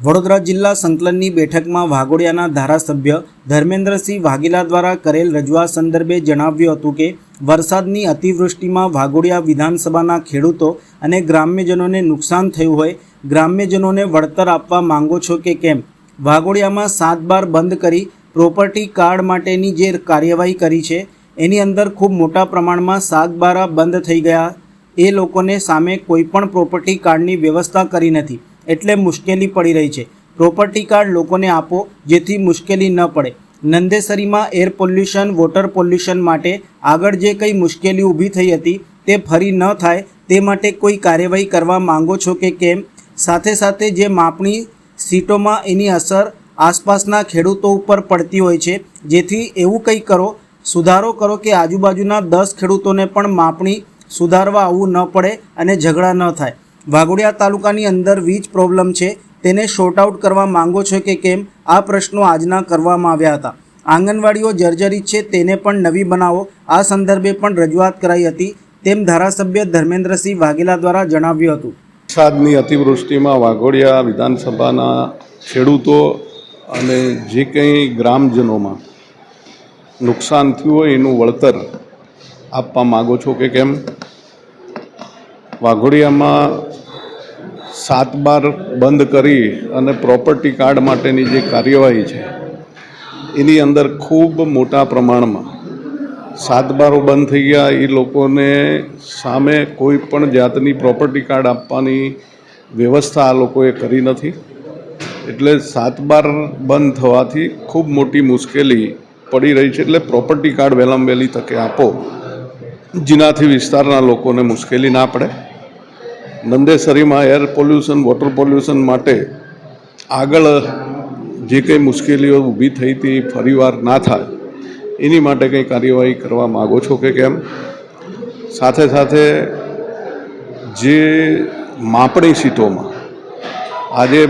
વડોદરા જિલ્લા સંકલનની બેઠકમાં વાઘોડિયાના ધારાસભ્ય ધર્મેન્દ્રસિંહ વાઘેલા દ્વારા કરેલ રજૂઆત સંદર્ભે જણાવ્યું હતું કે, વરસાદની અતિવૃષ્ટિમાં વાઘોડિયા વિધાનસભાના ખેડૂતો અને ગ્રામ્યજનોને નુકસાન થયું હોય, ગ્રામ્યજનોને વળતર આપવા માંગો છો કે કેમ? વાઘોડિયામાં સાત બાર બંધ કરી પ્રોપર્ટી કાર્ડ માટેની જે કાર્યવાહી કરી છે, એની અંદર ખૂબ મોટા પ્રમાણમાં સાગબારા બંધ થઈ ગયા. એ લોકોને સામે કોઈપણ પ્રોપર્ટી કાર્ડની વ્યવસ્થા કરી નથી. એટલે મુશ્કેલી પડી રહી છે. પ્રોપર્ટી કાર્ડ લોકોને આપો, જેથી મુશ્કેલી ન પડે. નંદેસરીમાં એર પોલ્યુશન વોટર પોલ્યુશન માટે આગળ જે કંઈ મુશ્કેલી ઊભી થઈ હતી, તે ફરી ન થાય, તે માટે કોઈ કાર્યવાહી કરવા માંગો છો કે કેમ? સાથે સાથે જે માપણી સીટોમાં એની અસર આસપાસના ખેડૂતો ઉપર પડતી હોય છે, જેથી એવું કંઈ કરો, સુધારો કરો કે આજુબાજુના દસ ખેડૂતોને પણ માપણી સુધારવા આવવું ન પડે અને ઝઘડા ન થાય. વાઘોડિયા તાલુકાની અંદર વીજ પ્રોબ્લેમ છે. તેને શોર્ટ આઉટ કરવા માંગો છો કે કેમ? આ પ્રશ્નો આજના કરવામાં આવ્યા હતા. આંગણવાડીઓ જર્જરિત છે, તેને પણ નવી બનાવો. આ સંદર્ભે પણ રજૂઆત કરાઈ હતી. તેમ ધારાસભ્ય ધર્મેન્દ્રસિંહ વાઘેલા દ્વારા જણાવ્યું હતું. વરસાદની અતિવૃષ્ટિમાં વાઘોડિયા વિધાનસભાના ખેડૂતો અને જે કંઈ ગ્રામજનોમાં નુકસાન થયું હોય એનું વળતર આપવા માગો છો કે કેમ? વાઘોડિયામાં સાત બાર બંધ કરી અને પ્રોપર્ટી કાર્ડ માટેની જે કાર્યવાહી છે, એની અંદર ખૂબ મોટા પ્રમાણમાં સાત બારો બંધ થઈ ગયા. એ લોકોને સામે કોઈ પણ જાતની પ્રોપર્ટી કાર્ડ આપવાની વ્યવસ્થા આ લોકોએ કરી નથી. એટલે સાત બાર બંધ થવાથી ખૂબ મોટી મુશ્કેલી પડી રહી છે. એટલે પ્રોપર્ટી કાર્ડ વહેલામ વહેલી તકે આપો, જેનાથી વિસ્તારના લોકોને મુશ્કેલી ના પડે. નંદેસરીમાં એર પોલ્યુશન વોટર પોલ્યુશન માટે આગળ જે કંઈ મુશ્કેલીઓ ઊભી થઈ હતી, ફરીવાર ના થાય, એની માટે કંઈ કાર્યવાહી કરવા માગો છો કે કેમ? સાથે સાથે જે માપણી સીટોમાં, આજે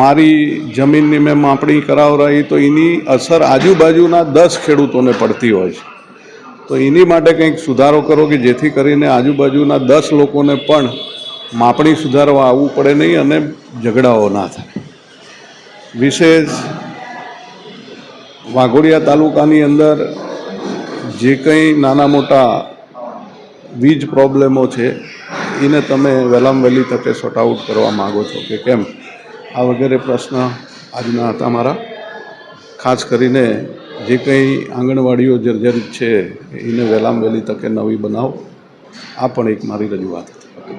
મારી જમીનની મેં માપણી કરાવરાઈ, તો એની અસર આજુબાજુના દસ ખેડૂતોને પડતી હોય છે. તો એની માટે કંઈક સુધારો કરો કે જેથી કરીને આજુબાજુના દસ લોકોને પણ માપણી સુધારવા આવવું પડે નહીં અને ઝઘડાઓ ના થાય. વિશેષ વાઘોડિયા તાલુકાની અંદર જે કંઈ નાના મોટા વીજ પ્રોબ્લેમો છે, એને તમે વહેલામાં વહેલી તકે સોર્ટ આઉટ કરવા માગો છો કે કેમ? આ વગેરે પ્રશ્ન આજના હતા મારા. ખાસ કરીને જે કંઈ આંગણવાડીઓ જર્જરિત છે, એને વહેલામાં વહેલી તકે નવી બનાવો. આ પણ એક મારી રજૂઆત